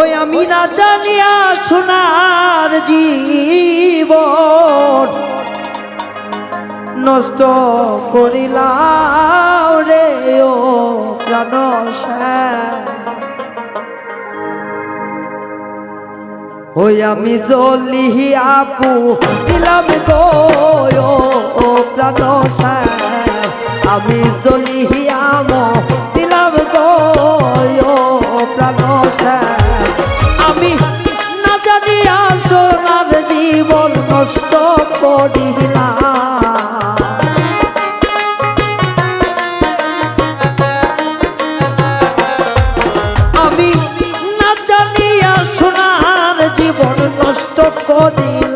ওই আমি না জানিয়া সোনার জীবন নষ্ট করিলাম রে ও প্রাণ ওই আমি জলি আপু, দিলাম গো ও প্রাণ আমি জলি নষ্ট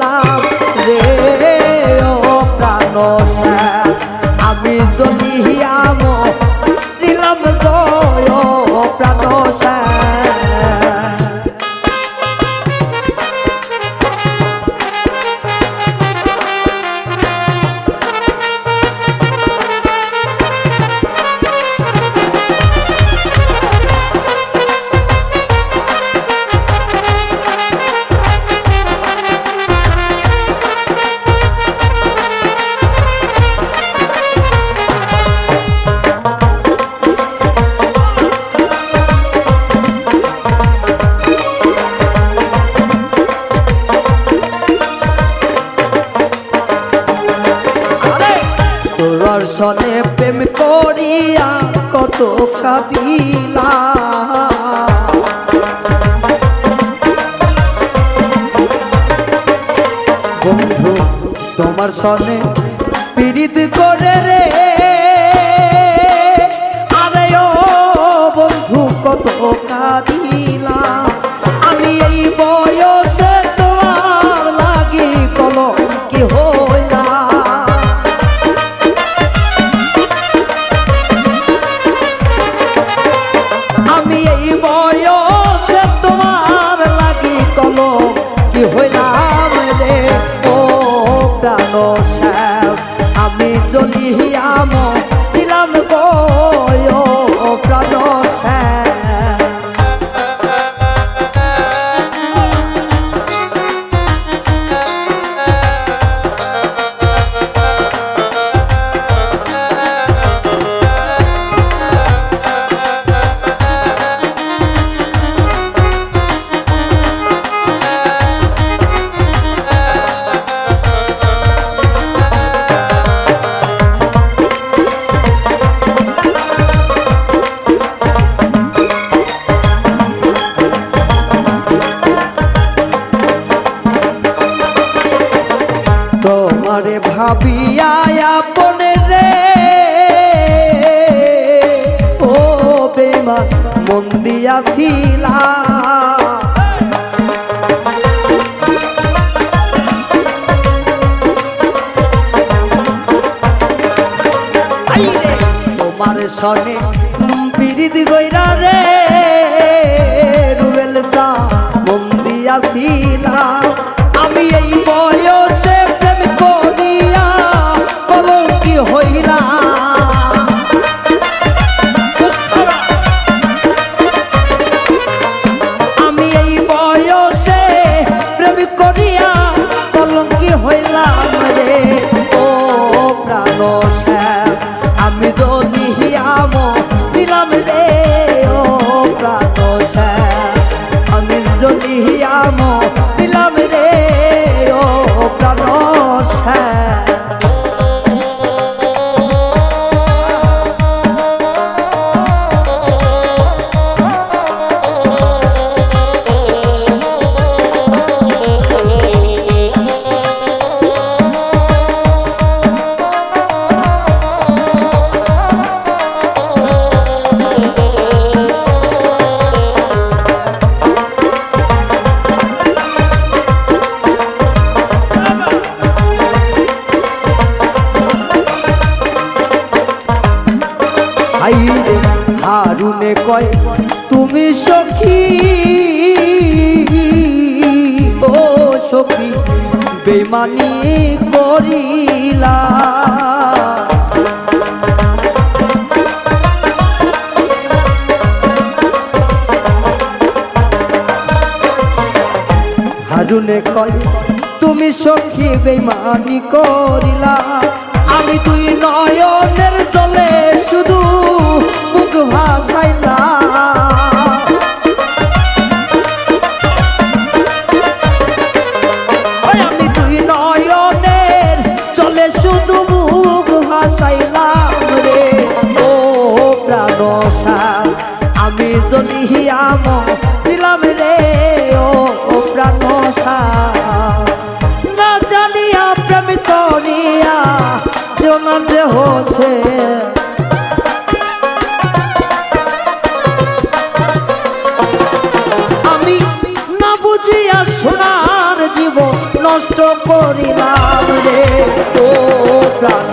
সনে প্রেম করিয়া কত কাঁদিলা। বন্ধু, তোমার সনে পীড়িত করে রে। আরে ও বন্ধু, কত কাঁদিলা। আমি এই তোমারে ভাবিয়া আপনে রে। ও বেমান মন দিয়াছিলা। তোমার সনে হারুনে কয়, তুমি সখী? ও সখী বেমানি করিলা। হারুনে কয়, তুমি সখী বেমানি করিলা। আমি দুই আমি জলিয়াম দিলাম রে ও প্রাণসা না জানিয়া প্রেম করিয়া জনান যে হোসে আমি না বুঝিয়া সোনার জীবন নষ্ট করিলাম রে, ও প্রাণ